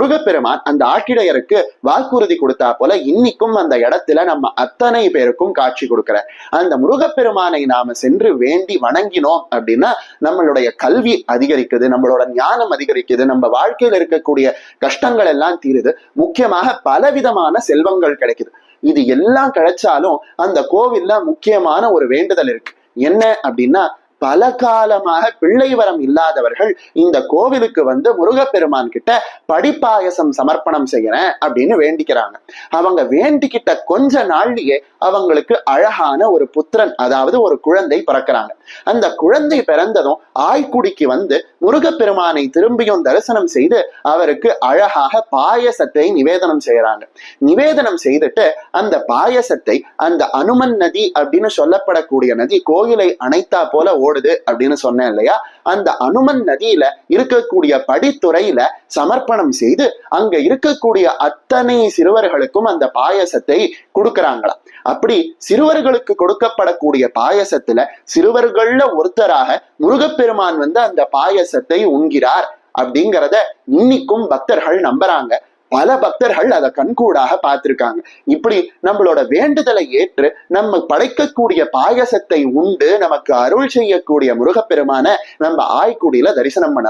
முருகப்பெருமான் அந்த ஆட்டிடையருக்கு வாக்குறுதி கொடுத்தா போல இன்னைக்கும் அந்த இடத்துல நம்ம அத்தனை பேருக்கும் காட்சி கொடுக்கிற. அந்த முருகப்பெருமானை நாம சென்று வேண்டி வணங்கினோம் அப்படின்னா நம்மளுடைய கல்வி அதிகரிக்குது நம்மளோட ஞானம் அதிகரிக்குது நம்ம வாழ்க்கையில இருக்கக்கூடிய கஷ்டங்கள் எல்லாம் தீருது. முக்கியமாக பலவிதமான செல்வங்கள் கிடைக்குது. இது எல்லாம் கிடைச்சாலும் அந்த கோவில்ல முக்கியமான ஒரு வேண்டுதல் இருக்கு. என்ன அப்படின்னா பல காலமாக பிள்ளை வரம் இல்லாதவர்கள் இந்த கோவிலுக்கு வந்து முருகப்பெருமான் கிட்ட படிப்பாயசம் சமர்ப்பணம் செய்யறேன் அப்படின்னு வேண்டிக்கிறாங்க. அவங்க வேண்டிக்கிட்ட கொஞ்ச நாள்லயே அவங்களுக்கு அழகான ஒரு புத்திரன் அதாவது ஒரு குழந்தை பிறக்கிறாங்க. அந்த குழந்தை பிறந்ததும் ஆய்க்குடிக்கு வந்து முருகப்பெருமானை திரும்பியும் தரிசனம் செய்து அவருக்கு அழகாக பாயசத்தை நிவேதனம் செய்யறாங்க. நிவேதனம் செய்துட்டு அந்த பாயசத்தை அந்த அனுமன் நதி அப்படின்னு சொல்லப்படக்கூடிய நதி கோயிலை அணைத்தா போல ஓடுது அப்படின்னு சொன்னேன் இல்லையா? அந்த அனுமன் நதியில இருக்கக்கூடிய படித்துறையில சமர்ப்பணம் செய்து அங்க இருக்கக்கூடிய அத்தனை சிறுவர்களுக்கும் அந்த பாயசத்தை கொடுக்கறாங்களாம். அப்படி சிறுவர்களுக்கு கொடுக்கப்படக்கூடிய பாயசத்துல சிறுவர்கள்ல ஒருத்தராக முருகப்பெருமான் வந்து அந்த பாயசத்தை உண்கிறார் அப்படிங்கிறத இன்னைக்கும் பக்தர்கள் நம்புறாங்க. பல பக்தர்கள் அதை கண்கூடாக பார்த்திருக்காங்க. இப்படி நம்மளோட வேண்டுதலை ஏற்று நம்ம படைக்கக்கூடிய பாயசத்தை உண்டு நமக்கு அருள் செய்யக்கூடிய முருகப்பெருமான நம்ம ஆய்க்குடியில தரிசனம் பண்ணலாம்.